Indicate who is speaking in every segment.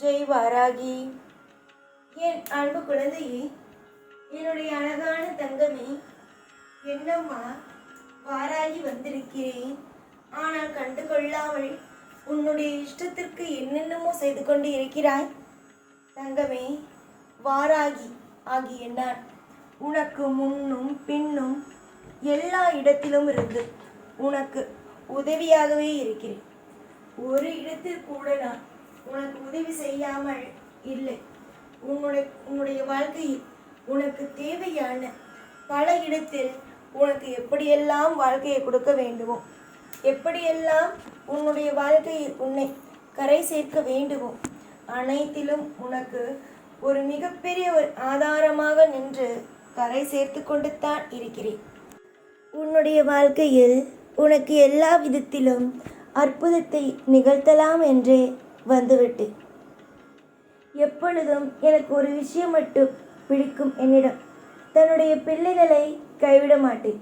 Speaker 1: ஜெய் வாராகி என் அன்பு குழந்தையே என்னுடைய அழகான தங்கமே என்னம்மா வாராகி வந்திருக்கிறேன். ஆனால் கண்டு கொள்ளாமல் உன்னுடைய இஷ்டத்திற்கு என்னென்னமோ செய்து கொண்டு இருக்கிறாய். தங்கமே வாராகி ஆகிய நான் உனக்கு முன்னும் பின்னும் எல்லா இடத்திலும் இருந்து உனக்கு உதவியாகவே இருக்கிறேன். ஒரு இடத்தில் கூட நான் உனக்கு உதவி செய்யாமல் இல்லை. உன்னுடைய உன்னுடைய வாழ்க்கையில் உனக்கு தேவையான பல இடத்தில் உனக்கு எப்படியெல்லாம் வாழ்க்கையை கொடுக்க வேண்டுமோ எப்படியெல்லாம் உன்னுடைய வாழ்க்கையில் உன்னை கரை சேர்க்க வேண்டுமோ அனைத்திலும் உனக்கு ஒரு மிகப்பெரிய ஒரு ஆதாரமாக நின்று கரை சேர்த்து கொண்டு தான் இருக்கிறேன். உன்னுடைய வாழ்க்கையில் உனக்கு எல்லா விதத்திலும் அற்புதத்தை நிகழ்த்தலாம் என்றே வந்துவிட்டு எப்பொழுதும் எனக்கு ஒரு விஷயம் மட்டும் பிடிக்கும் என்னிடம். தன்னுடைய பிள்ளைகளை கைவிட மாட்டேன்.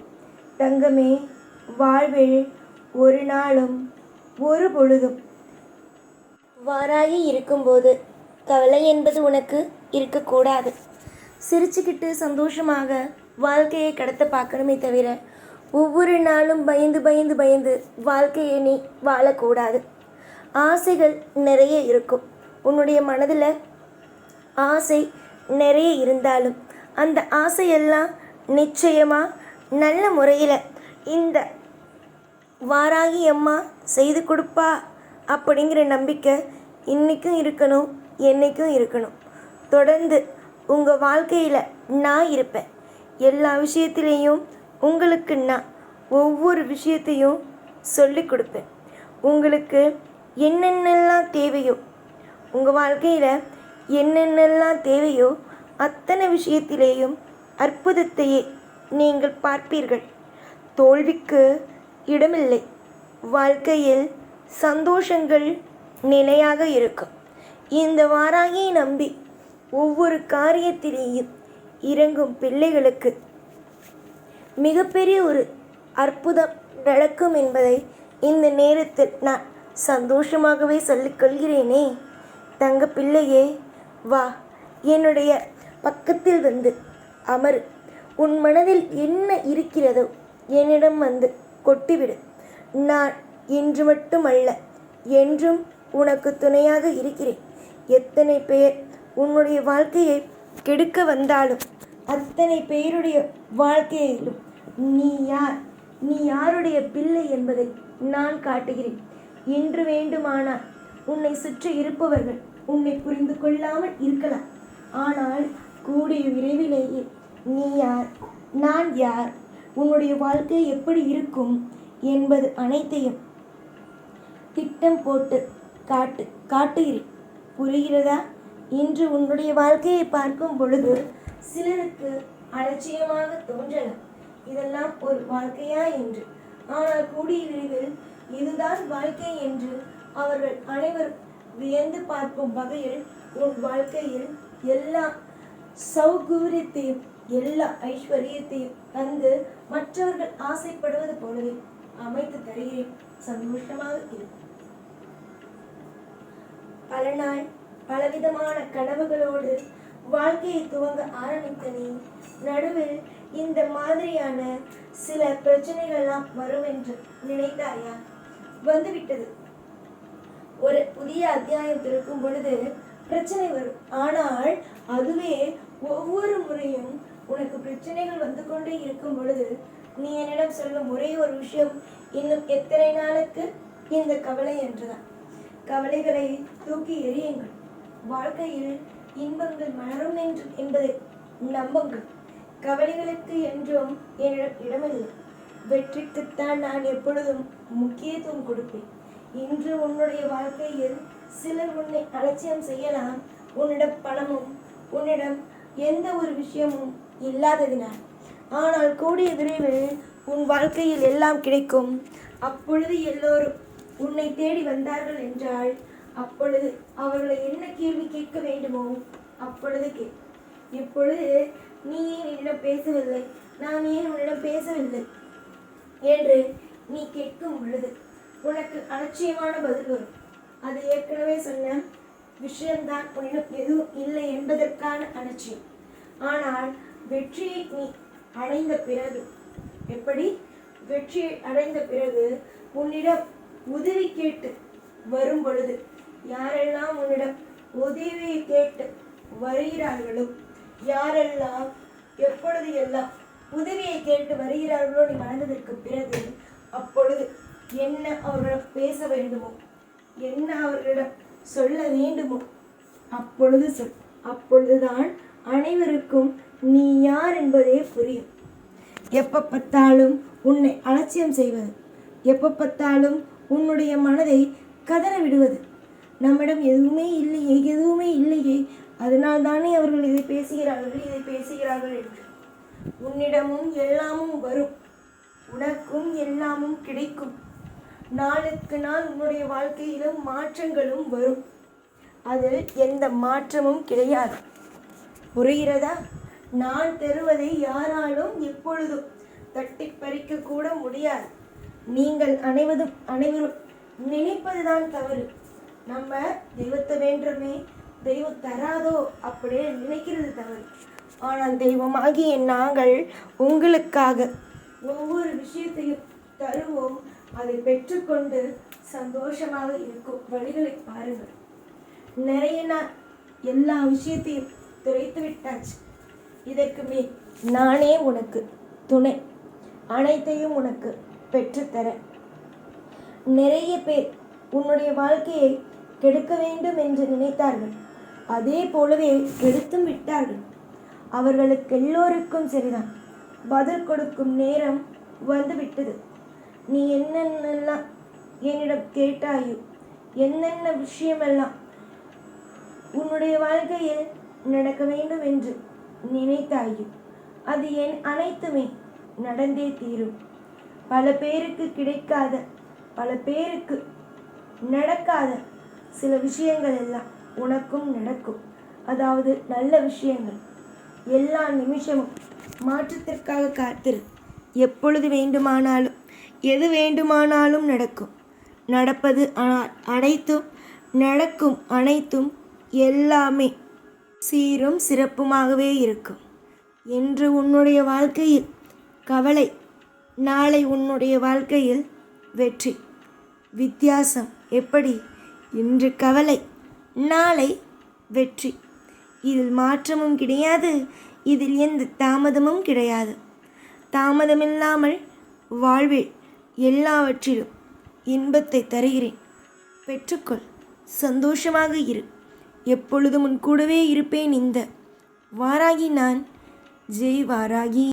Speaker 1: தங்கமே வாழ்வில் ஒரு நாளும் ஒரு பொழுதும். வாராகி இருக்கும்போது கவலை என்பது உனக்கு இருக்கக்கூடாது. சிரிச்சுக்கிட்டு சந்தோஷமாக வாழ்க்கையை கடத்த பார்க்கணுமே தவிர ஒவ்வொரு நாளும் பயந்து பயந்து பயந்து வாழ்க்கையை நீ வாழக்கூடாது. ஆசைகள் நிறைய இருக்கும். உன்னுடைய மனதில் ஆசை நிறைய இருந்தாலும் அந்த ஆசையெல்லாம் நிச்சயமாக நல்ல முறையில் இந்த வாராகி அம்மா செய்து கொடுப்பா அப்படிங்கிற நம்பிக்கை இன்றைக்கும் இருக்கணும் என்னைக்கும் இருக்கணும். தொடர்ந்து உங்கள் வாழ்க்கையில் நான் இருப்பேன். எல்லா விஷயத்துலேயும் உங்களுக்கு நான் ஒவ்வொரு விஷயத்தையும் சொல்லிக் கொடுப்பேன். உங்களுக்கு என்னென்னலாம் தேவையோ உங்கள் வாழ்க்கையில் என்னென்னலாம் தேவையோ அத்தனை விஷயத்திலேயும் அற்புதத்தையே நீங்கள் பார்ப்பீர்கள். தோல்விக்கு இடமில்லை. வாழ்க்கையில் சந்தோஷங்கள் நிலையாக இருக்கும். இந்த வாராகியை நம்பி ஒவ்வொரு காரியத்திலேயும் இறங்கும் பிள்ளைகளுக்கு மிகப்பெரிய ஒரு அற்புதம் நடக்கும் என்பதை இந்த நேரத்தில் நான் சந்தோஷமாகவே சொல்லிக்கொள்கிறேனே தங்க பிள்ளையே வா. என்னுடைய பக்கத்தில் வந்து அமரு. உன் மனதில் என்ன இருக்கிறதோ என்னிடம் வந்து கொட்டிவிடு. நான் இன்று மட்டுமல்ல என்றும் உனக்கு துணையாக இருக்கிறேன். எத்தனை பேர் உன்னுடைய வாழ்க்கையை கெடுக்க வந்தாலும் அத்தனை பேருடைய வாழ்க்கையிலும் நீ யார்? நீ யாருடைய பிள்ளை என்பதை நான் காட்டுகிறேன். என்று வேண்டுமானால் உன்னை சுற்றி இருப்பவர்கள் உன்னை புரிந்து கொள்ளாமல் இருக்கலாம். ஆனால் கூடிய விரைவிலேயே நீ யார்? நான் யார்? உன்னுடைய வாழ்க்கை எப்படி இருக்கும் என்பது அனைத்தையும் திட்டம் போட்டு காட்டு காட்டுகிறேன். புரிகிறதா? இன்று உன்னுடைய வாழ்க்கையை பார்க்கும் பொழுது சிலருக்கு அலட்சியமாக தோன்றலாம். இதெல்லாம் ஒரு வாழ்க்கையா என்று? ஆனால் கூடிய விரைவில் இதுதான் வாழ்க்கை என்று அவர்கள் அனைவரும் வியந்து பார்க்கும் வகையில் உன் வாழ்க்கையில் எல்லா சௌகரியத்தையும் எல்லா ஐஸ்வர்யத்தையும் தந்து மற்றவர்கள் ஆசைப்படுவது போலவே அமைத்து தருகிறேன். சந்தோஷமாக இருக்கும் பல நாள் பலவிதமான கனவுகளோடு வாழ்க்கையை துவங்க ஆரம்பித்த நீ நடுவில் இந்த மாதிரியான சில பிரச்சனைகள்லாம் வரும் என்று நினைத்தாயா? வந்துவிட்டது. ஒரு புதிய அத்தியாயம் திறக்கும் பொழுது பிரச்சனை வரும். ஆனால் அதுவே ஒவ்வொரு முறையும் உனக்கு பிரச்சனைகள் வந்து கொண்டே இருக்கும் பொழுது நீ என்னிடம் சொல்லும் ஒரே ஒரு விஷயம் இன்னும் எத்தனை நாளுக்கு இந்த கவலை என்றுதான். கவலைகளை தூக்கி எறியுங்கள். வாழ்க்கையில் இன்பங்கள் மலரும் என்று என்பதை நம்புங்கள். கவலைகளுக்கு என்றும் என்னிடம் இடமில்லை. வெற்றிக்குத்தான் நான் எப்பொழுதும் முக்கியத்துவம் கொடுப்பேன். இன்று உன்னுடைய வாழ்க்கையில் சிலர் உன்னை அலட்சியம் செய்யலாம். உன்னிடம் பணமும் உன்னிடம் எந்த ஒரு விஷயமும் இல்லாததினால். ஆனால் கூடிய விரைவில் உன் வாழ்க்கையில் எல்லாம் கிடைக்கும். அப்பொழுது எல்லோரும் உன்னை தேடி வந்தார்கள் என்றால் அப்பொழுது அவர்களை என்ன கேள்வி கேட்க வேண்டுமோ அப்பொழுது கே. இப்பொழுது நீ ஏன் என்னிடம் பேசவில்லை? நான் ஏன் உன்னிடம் பேசவில்லை? என்று நீ கேட்கும் பொழுது உனக்கு அலட்சியமான பதில் வரும். அது ஏற்கனவே சொன்ன விஷயம்தான். உன்னிடம் எதுவும் இல்லை என்பதற்கான அலட்சியம். ஆனால் வெற்றியை நீ அடைந்த பிறகு எப்படி? வெற்றியை அடைந்த பிறகு உன்னிடம் உதவி கேட்டு வரும் பொழுது யாரெல்லாம் உன்னிடம் உதவியை கேட்டு வருகிறார்களோ யாரெல்லாம் எப்பொழுது எல்லாம் உதவியை கேட்டு வருகிறார்களோ நீ வளர்ந்ததற்கு பிறகு அப்பொழுது என்ன அவர்களிடம் பேச வேண்டுமோ என்ன அவர்களிடம் சொல்ல வேண்டுமோ அப்பொழுது சொல். அப்பொழுதுதான் அனைவருக்கும் நீ யார் என்பதே புரியும். எப்போ பார்த்தாலும் உன்னை அலட்சியம் செய்வது எப்போ பார்த்தாலும் உன்னுடைய மனதை கதற விடுவது. நம்மிடம் எதுவுமே இல்லையே எதுவுமே இல்லையே. அதனால் தானே அவர்கள் இதை பேசுகிறார்கள் இதை பேசுகிறார்கள் என்று. உன்னிடமும் எல்லாமும் வரும். உனக்கும் எல்லாமும் கிடைக்கும். நாளுக்கு நாள் உன்னுடைய வாழ்க்கையிலும் மாற்றங்களும் வரும். அதில் எந்த மாற்றமும் கிடையாது. புரிகிறதா? நான் தருவதை யாராலும் எப்பொழுதும் தட்டி பறிக்க கூட முடியாது. நீங்கள் அனைவரும் அனைவரும் நினைப்பதுதான் தவறு. நம்ம தெய்வத்தை வேண்டுமே தெய்வம் தராதோ அப்படியே நினைக்கிறது தவறு. ஆனால் தெய்வமாகிய நாங்கள் உங்களுக்காக ஒவ்வொரு விஷயத்தையும் தருவோம். அதை பெற்றுக்கொண்டு சந்தோஷமாக இருக்கும் வழிகளை பாருங்கள். நிறைய நான் எல்லா விஷயத்தையும் துரைத்து விட்டாச்சு. இதற்கு மேல் நானே உனக்கு துணை. அனைத்தையும் உனக்கு பெற்றுத்தர நிறைய பேர் உன்னுடைய வாழ்க்கையை கெடுக்க வேண்டும் என்று நினைத்தார்கள். அதே போலவே கெடுத்தும் விட்டார்கள். அவர்களுக்கு எல்லோருக்கும் சரிதான். பதில் கொடுக்கும் நேரம் வந்துவிட்டது. நீ என்னென்னலாம் என்னிடம் கேட்டாயோ என்னென்ன விஷயமெல்லாம் உன்னுடைய வாழ்க்கையில் நடக்க வேண்டும் என்று நினைத்தாயோ அது என் அனைத்துமே நடந்தே தீரும். பல பேருக்கு கிடைக்காத பல பேருக்கு நடக்காத சில விஷயங்கள் எல்லாம் உனக்கும் நடக்கும். அதாவது நல்ல விஷயங்கள். எல்லா நிமிஷமும் மாற்றத்திற்காக காத்திரு. எப்பொழுது வேண்டுமானாலும் எது வேண்டுமானாலும் நடக்கும். நடப்பது ஆனால் அனைத்தும் நடக்கும் அனைத்தும் எல்லாமே சீரும் சிறப்புமாகவே இருக்கும். என்று உன்னுடைய வாழ்க்கையில் கவலை நாளை உன்னுடைய வாழ்க்கையில் வெற்றி. வித்தியாசம் எப்படி? இன்று கவலை நாளை வெற்றி. இதில் மாற்றமும் கிடையாது இதில் எந்த தாமதமும் கிடையாது. தாமதமில்லாமல் வாழ்வில் எல்லாவற்றிலும் இன்பத்தை தருகிறேன். பெற்றுக்கொள் சந்தோஷமாக இரு. எப்பொழுதும் உன் கூடவே இருப்பேன் இந்த வாராகி நான். ஜெய் வாராகி.